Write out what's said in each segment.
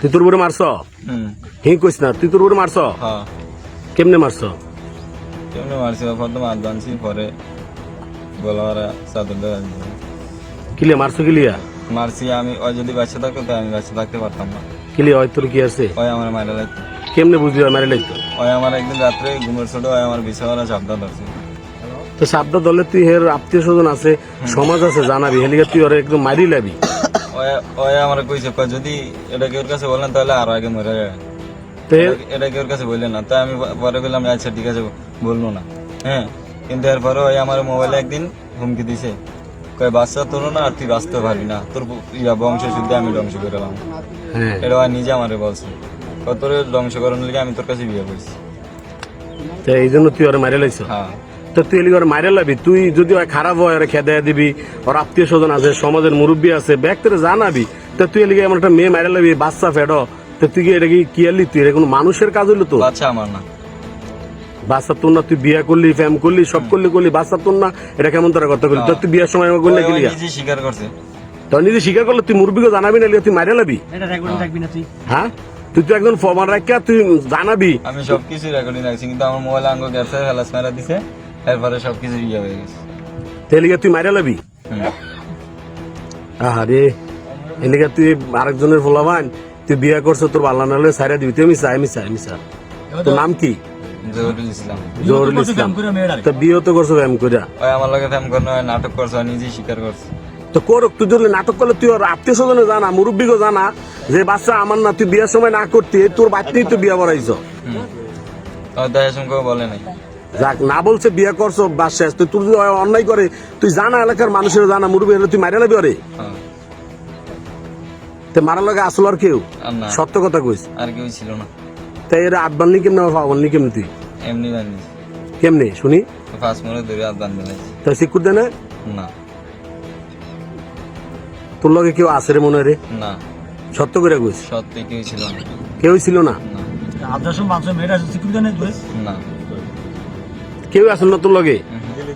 তুই তোর মারছ হি কইস না তুই তোর বউরে মারছ? হ্যাঁ। কেমনে মারছ? কেমনি মারছি? প্রথম বানছি পরে গলাওয়ারা চাদরটা কিলিয়া মারছ কিলিয়া মারছি আমি ওই যদি বাচ্চা থাকতো তো আমি বাচ্চা থাকতে পারতাম না। কিলিয়া হয় তোর কি আছে? ওই আমার মায়েরা লাগতো। কেমনে বুঝলি হয় মারে লাগতো? ওই আমার একদিন রাত্রে ঘুমের ছোট ওই আমার বিছানা চাপদা ধরছে। তো সাবদা দলে তুই হের আত্মীয় স্বজন আছে সমাজ আছে জানাবি। হেলিকা তুই ওরে একদম মারি লাবি। ওই আমার কইছে যদি এটা কেউর কাছে বললেন তাহলে আরও আগে মরে যাবে এটা কেউর কাছে বললেন না? তাই আমি পরে বললাম আচ্ছা ঠিক আছে বলব না। হ্যাঁ কিন্তু এরপরে ওই আমার মোবাইলে একদিন হুমকি দিছে। কয় বাচ্চা তোর না আর তুই বাঁচতে পারবি না। তোর ইয়া বংশ শুদ্ধি আমি ধ্বংস করে এলাম হ্যাঁ। এটা নিজে আমারে বলছে। তোর ধ্বংস করানোর লিগে আমি তোর কাছে বিয়ে করছি। এই জন্য তুই ওরে মারে লাগছ হ্যাঁ। তো তুই ওরে মারে লাবি তুই যদি হয় খারাপ হয় ওরে খেদে দিবি। ওর আত্মীয় স্বজন আছে সমাজের মুরব্বী আছে ব্যক্তিরে জানাবি। তো তুই এলিকা এমন একটা মেয়ে মারে লাবি বাচ্চা ফেডো। তো তুই কি এটা কি কি আলি তুই এটা কোনো মানুষের কাজ হইল তো বাচ্চা আমার না। বাচ্চা তোর না তুই বিয়ে করলি ফ্যাম করলি সব করলি করলি বাচ্চা তোর না এটা কেমন তোরা কথা করলি তুই বিয়ের সময় আমার করলে ওই- ওই গেলি নিজে স্বীকার করছে। তোর নিজে স্বীকার করলে তুই মুরব্বীকে জানাবি না তুই মারে লাবি? এটা রাখবি না তুই। হ্যাঁ? তুই তো একজন ফরমান রাখিয়া তুই জানাবি? আমি সবকিছু রেকর্ডিং রাখছি কিন্তু আমার মোবাইল আঙ্গ গ্যাসে হেলাস মেরা দিছে। এরপরে সবকিছু ইয়ে হয়ে গেছে। তেলিগা তুই মারে লাবি? হুম। আরে এলিগা তুই আরেকজনের ফলাবান তুই বিয়ে করছ তোর বাল্লা সাইরা দিবি। তুই আমি চাই আমি চাই আমি চাই। তোর নাম কি? জহুরুল ইসলাম। জহরুল ইসলাম। তো বিয়ে তো করছ ব্যায়াম করিয়া ওই আমার লগে করনো নাটক করছে নিজেই স্বীকার করছে। তো করুক তুই যদি নাটক করলে তুই ওর আত্মীয় স্বজনে জানা মুরব্বীকে জানা যে বাচ্চা আমার না তুই বিয়ের সময় না করতি তোর বাচ্চাই তুই বিয়ে দয়া সঙ্গে বলে নাই। যাক না বলছে বিয়ে করছ বা শেষ। তুই তুই যদি অন্যায় করে তুই জানা এলাকার মানুষের জানা মুরব্বী হলে তুই মারা লাবি ওরে হ্যাঁ। তে মারা লাগে আসল আর কেউ? সত্য কথা কইস। আর কেউ ছিল না। তাই এরা আট বানলি কেমনে আমার কেমনে তুই? এমনি কেমনে? শুনি। মনে ধরে তাই সিকুর দেনে? না। তোর লগে কেউ আসে রে মনে হয় রে? না। সত্য করে কইস। সত্যি কেউ ছিল না। কেউ ছিল না? না। আদর্শ মানুষ মেয়েরা সিকিউরিটি নেই তুই না। কেউ আসল না তোর লগে?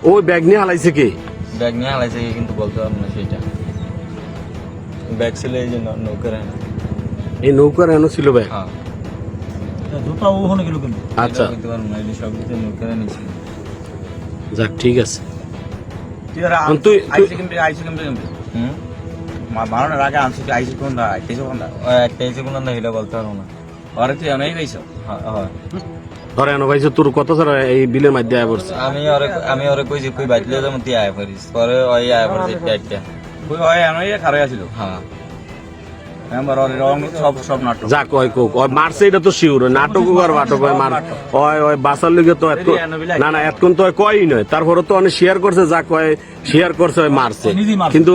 ওই ব্যাগ নিয়ে হালাইছে কে? ব্যাগ নিয়ে হালাইছে কি কিন্তু বলতে পারব না সেটা। ব্যাগ ছিল এই যে নৌ- নৌকার হ্যাঁ এই নৌকার এনো ছিল ব্যাগ? হ্যাঁ। জুতা ও হনে গেল কিন্তু আচ্ছা। এটা বলতে পারব না এই সব কিছু নৌকার নিয়েছিল যাক ঠিক আছে। তুই আইসি কেমনে আইসি হুম? মারনের আগে আনছি আইসি কোন দা আইসি কোন দা এসে কোনো না হিলা বলতে পারব না। আরে তুই গাইছ হ্যাঁ হয়। ধরে আনো ভাইছে তোর কত সারা এই বিলের মধ্যে আয় পড়ছে। আমি ওরে আমি ওরে কইছি কই বাইতলে যেমন তুই আয় পড়িস। পরে ওই আয় পড়ছে তুই হয় এনই খারাপ আছিল। হ্যাঁ। যা কয় কোক ওই মারছে এটা তো শিওর নাটক আর নাটক হয় মার ওই ওই বাসার লিগে তো এত না না এতক্ষণ তো হয় কয়ই নয়। তারপরে তো অনেক শেয়ার করছে যা কয় শেয়ার করছে ওই মারছে। কিন্তু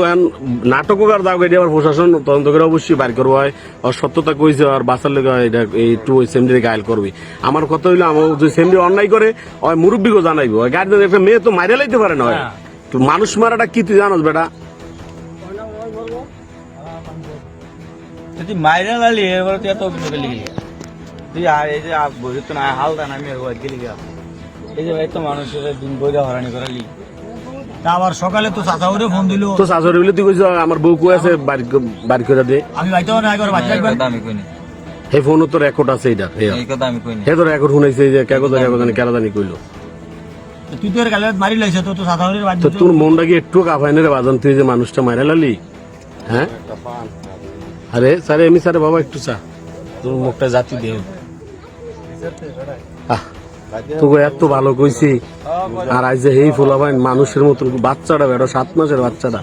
নাটক আর দাও এটি আবার প্রশাসন তদন্ত করে অবশ্যই বাইর করব হয় ওর সত্যতা কইছে আর বাসার লিগে এটা এই টু ওই সেমডি গায়েল করবি। আমার কথা হইল আমার যদি সেমডি অন্যায় করে ওই মুরব্বীকে জানাইবো। ওই গার্জেন একটা মেয়ে তো মাইরে লাইতে পারে না তো মানুষ মারাটা কি তুই জানোস বেটা? তুই মাইরা লালি এবার তুই এত অভিনয় করলি গেলি তুই আর এই যে বই তো না হাল দান আমি এবার গেলি গা। এই যে এত মানুষের দিন বইরা হরানি করালি। তা আবার সকালে তো চাচাউরে ফোন দিল। তো শাশুড়ি বলে তুই কইছ আমার বউ কই আছে বাড়ি বাড়ি করে দে। আমি বাইতে না একবার বাচ্চা একবার। আমি কইনি। সেই ফোনও তো রেকর্ড আছে এটা এই কথা আমি কইনি। হে তো রেকর্ড শুনাইছে যে কাগজ কাগজ জানি কেরা জানি কইলো। তুই তো এর গালে মারি লাইছে তো তো চাচাউরে বাদ তো তোর মনটা কি একটু কাফাইনে রে বাজন তুই যে মানুষটা মারা লালি? হ্যাঁ? আরে স্যারে এমনি স্যারে বাবা একটু চা। তোর মুখটা জাতি দে আহ, তোকে এত ভালো কইছি। আর আজ যে এই ফুলাবাইন মানুষের মতন বাচ্চাটা বেড়ো সাত মাসের বাচ্চাটা।